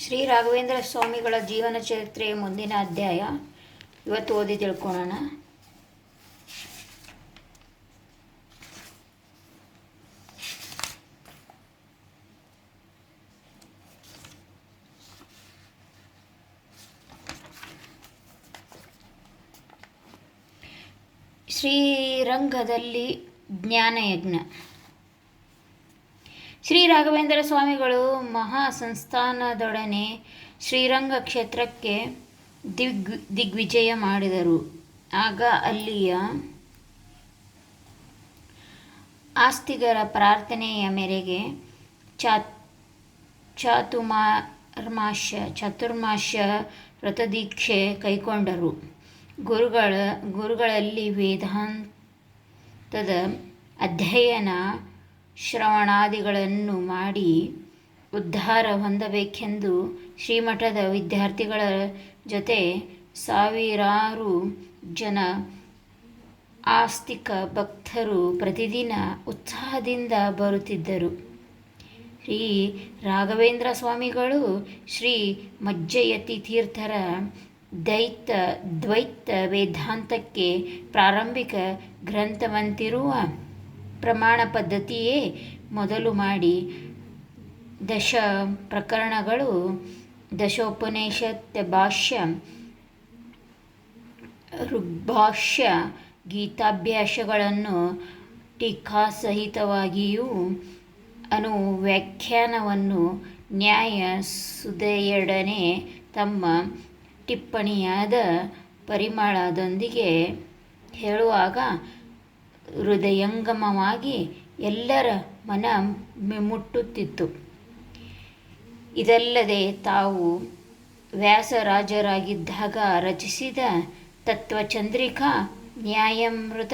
ಶ್ರೀ ರಾಘವೇಂದ್ರ ಸ್ವಾಮಿಗಳ ಜೀವನ ಚರಿತ್ರೆಯ ಮುಂದಿನ ಅಧ್ಯಾಯ. ಇವತ್ತು ಓದಿ ತಿಳ್ಕೊಳ್ಳೋಣ ಶ್ರೀರಂಗದಲ್ಲಿ ಜ್ಞಾನಯಜ್ಞ. ಶ್ರೀ ರಾಘವೇಂದ್ರ ಸ್ವಾಮಿಗಳು ಮಹಾ ಸಂಸ್ಥಾನದೊಡನೆ ಶ್ರೀರಂಗ ಕ್ಷೇತ್ರಕ್ಕೆ ದಿಗ್, ದಿಗ್ವಿಜಯ ಮಾಡಿದರು. ಆಗ ಅಲ್ಲಿಯ ಆಸ್ತಿಗರ ಪ್ರಾರ್ಥನೆಯ ಮೇರೆಗೆ ಚಾ ಚಾತುರ್ಮಾಸ್ಯ ಚತುರ್ಮಾಸ್ಯ ವ್ರತದೀಕ್ಷೆ ಕೈಕೊಂಡರು. ಗುರುಗಳ, ಗುರುಗಳಲ್ಲಿ ವೇದಾಂತದ ಅಧ್ಯಯನ ಶ್ರವಣಾದಿಗಳನ್ನು ಮಾಡಿ ಉದ್ಧಾರ ಹೊಂದಬೇಕೆಂದು ಶ್ರೀಮಠದ ವಿದ್ಯಾರ್ಥಿಗಳ ಜೊತೆ ಸಾವಿರಾರು ಜನ ಆಸ್ತಿಕ ಭಕ್ತರು ಪ್ರತಿದಿನ ಉತ್ಸಾಹದಿಂದ ಬರುತ್ತಿದ್ದರು. ಶ್ರೀ ರಾಘವೇಂದ್ರ ಸ್ವಾಮಿಗಳು ಶ್ರೀ ಮಜ್ಜಯತಿ ತೀರ್ಥರ ದೈತ ದ್ವೈತ ವೇದಾಂತಕ್ಕೆ ಪ್ರಾರಂಭಿಕ ಗ್ರಂಥವಂತಿರುವ ಪ್ರಮಾಣ ಪದ್ಧತಿಯೇ ಮೊದಲು ಮಾಡಿ ದಶ ಪ್ರಕರಣಗಳು, ದಶೋಪನಿಷತ್ ಭಾಷ್ಯ, ಋಗ್ಭಾಷ್ಯ ಗೀತಾಭ್ಯಾಸಗಳನ್ನು ಟೀಕಾಸಹಿತವಾಗಿಯೂ ಅನುವ್ಯಾಖ್ಯಾನವನ್ನು ನ್ಯಾಯ ಸುದೆಯೊಡನೆ ತಮ್ಮ ಟಿಪ್ಪಣಿಯಾದ ಪರಿಮಳದೊಂದಿಗೆ ಹೇಳುವಾಗ ಹೃದಯಂಗಮವಾಗಿ ಎಲ್ಲರ ಮನ ಮುಟ್ಟುತ್ತಿತ್ತು. ಇದಲ್ಲದೆ ತಾವು ವ್ಯಾಸರಾಜರಾಗಿದ್ದಾಗ ರಚಿಸಿದ ತತ್ವಚಂದ್ರಿಕಾ ನ್ಯಾಯಮೃತ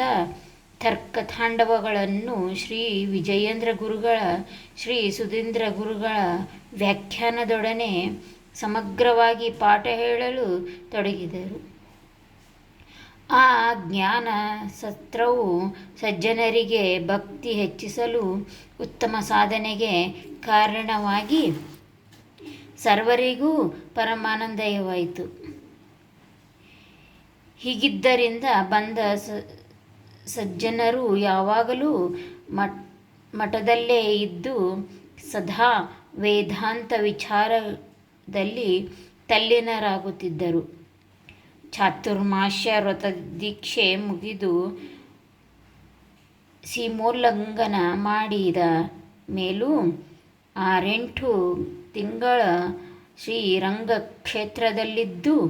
ತರ್ಕತಾಂಡವಗಳನ್ನು ಶ್ರೀ ವಿಜಯೇಂದ್ರ ಗುರುಗಳ, ಶ್ರೀ ಸುಧೀಂದ್ರ ಗುರುಗಳ ವ್ಯಾಖ್ಯಾನದೊಡನೆ ಸಮಗ್ರವಾಗಿ ಪಾಠ ಹೇಳಲು ತೊಡಗಿದರು. ಆ ಜ್ಞಾನ ಸತ್ರವು ಸಜ್ಜನರಿಗೆ ಭಕ್ತಿ ಹೆಚ್ಚಿಸಲು ಉತ್ತಮ ಸಾಧನೆಗೆ ಕಾರಣವಾಗಿ ಸರ್ವರಿಗೂ ಪರಮಾನಂದಯವಾಯಿತು. ಹೀಗಿದ್ದರಿಂದ ಬಂದ ಸಜ್ಜನರು ಯಾವಾಗಲೂ ಮಠ, ಮಠದಲ್ಲೇ ಇದ್ದು ಸದಾ ವೇದಾಂತ ವಿಚಾರದಲ್ಲಿ ತಲ್ಲೀನರಾಗುತ್ತಿದ್ದರು. ಚಾತುರ್ಮಾಸ್ಯ ವ್ರತ ದೀಕ್ಷೆ ಮುಗಿದು ಸೀಮೋಲ್ಲಂಘನ ಮಾಡಿದ ಮೇಲೂ ಆರೆಂಟು ತಿಂಗಳ ಶ್ರೀರಂಗ ಕ್ಷೇತ್ರದಲ್ಲಿದ್ದು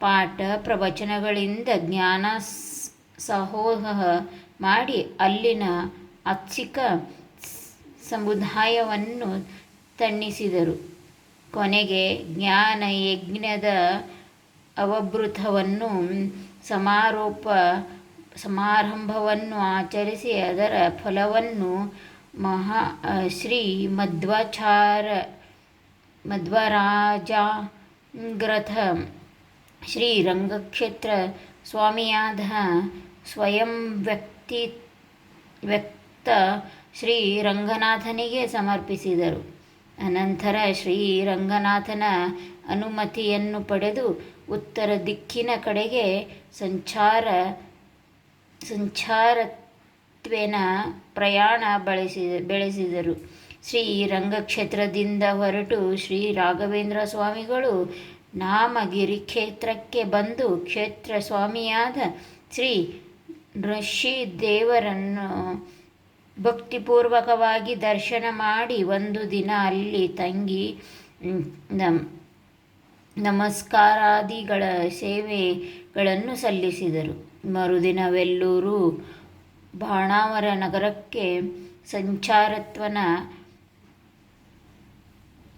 ಪಾಠ ಪ್ರವಚನಗಳಿಂದ ಜ್ಞಾನ ಸಹೋಹ ಮಾಡಿ ಅಲ್ಲಿನ ಅಚ್ಚಿಕ ಸಮುದಾಯವನ್ನು ತಣ್ಣಿಸಿದರು. ಕೊನೆಗೆ ಜ್ಞಾನ ಯಜ್ಞದ ಅವಭೃತವನ್ನು ಸಮಾರೋಪ, ಸಮಾರಂಭವನ್ನು ಆಚರಿಸಿ ಅದರ ಫಲವನ್ನು ಮಹಾ ಶ್ರೀ ಮಧ್ವಾಚಾರ, ಮಧ್ವರಾಜಾಂಗ್ರಥ, ಶ್ರೀ ರಂಗಕ್ಷೇತ್ರ ಸ್ವಾಮಿಯಾದ ಸ್ವಯಂ ವ್ಯಕ್ತಿ, ವ್ಯಕ್ತ ಶ್ರೀ ರಂಗನಾಥನಿಗೆ ಸಮರ್ಪಿಸಿದರು. ಅನಂತರ ಶ್ರೀ ರಂಗನಾಥನ ಅನುಮತಿಯನ್ನು ಪಡೆದು ಉತ್ತರ ದಿಕ್ಕಿನ ಕಡೆಗೆ ಸಂಚಾರ, ಸಂಚಾರತ್ವೇನ ಪ್ರಯಾಣ ಬಳಸಿ, ಬೆಳೆಸಿದರು. ಶ್ರೀ ರಂಗಕ್ಷೇತ್ರದಿಂದ ಹೊರಟು ಶ್ರೀ ರಾಘವೇಂದ್ರ ಸ್ವಾಮಿಗಳು ನಾಮಗಿರಿ ಕ್ಷೇತ್ರಕ್ಕೆ ಬಂದು ಕ್ಷೇತ್ರ ಸ್ವಾಮಿಯಾದ ಶ್ರೀ ಋಷಿದೇವರನ್ನು ಭಕ್ತಿಪೂರ್ವಕವಾಗಿ ದರ್ಶನ ಮಾಡಿ ಒಂದು ದಿನ ಅಲ್ಲಿ ತಂಗಿ ನಮಸ್ಕಾರಾದಿಗಳ ಸೇವೆಗಳನ್ನು ಸಲ್ಲಿಸಿದರು. ಮರುದಿನ ವೆಲ್ಲೂರು ಬಾಣಾವರ ನಗರಕ್ಕೆ ಸಂಚಾರತ್ವನ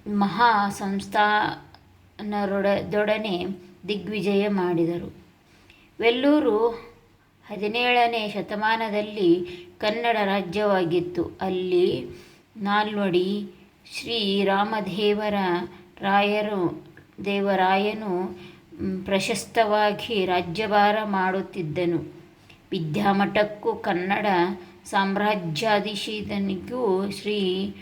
ಮಹಾ ಸಂಸ್ಥಾನರೊಡದೊಡನೆ ದಿಗ್ವಿಜಯ ಮಾಡಿದರು. ವೆಲ್ಲೂರು ಹದಿನೇಳನೇ ಶತಮಾನದಲ್ಲಿ ಕನ್ನಡ ರಾಜ್ಯವಾಗಿತ್ತು. ಅಲ್ಲಿ ನಾಲ್ವಡಿ ಶ್ರೀರಾಮದೇವರ ರಾಯರು ದೇವರಾಯನು ಪ್ರಶಸ್ತವಾಗಿ ರಾಜ್ಯಭಾರ ಮಾಡುತ್ತಿದ್ದನು. ವಿದ್ಯಾಮಠಕ್ಕೂ ಕನ್ನಡ ಸಾಮ್ರಾಜ್ಯಾಧೀಶನಿಗೂ ಶ್ರೀ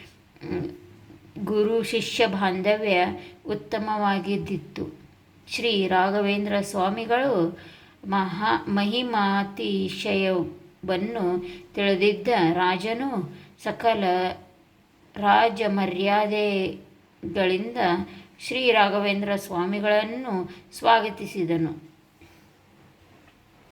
ಗುರು ಶಿಷ್ಯ ಬಾಂಧವ್ಯ ಉತ್ತಮವಾಗಿದ್ದಿತ್ತು. ಶ್ರೀ ರಾಘವೇಂದ್ರ ಸ್ವಾಮಿಗಳು ಮಹಾ, ಮಹಿಮಾತಿಶಯವನ್ನು ತಿಳಿದಿದ್ದ ರಾಜನು ಸಕಲ ರಾಜ ಮರ್ಯಾದೆಗಳಿಂದ ಶ್ರೀ ರಾಘವೇಂದ್ರ ಸ್ವಾಮಿಗಳನ್ನು ಸ್ವಾಗತಿಸಿದನು.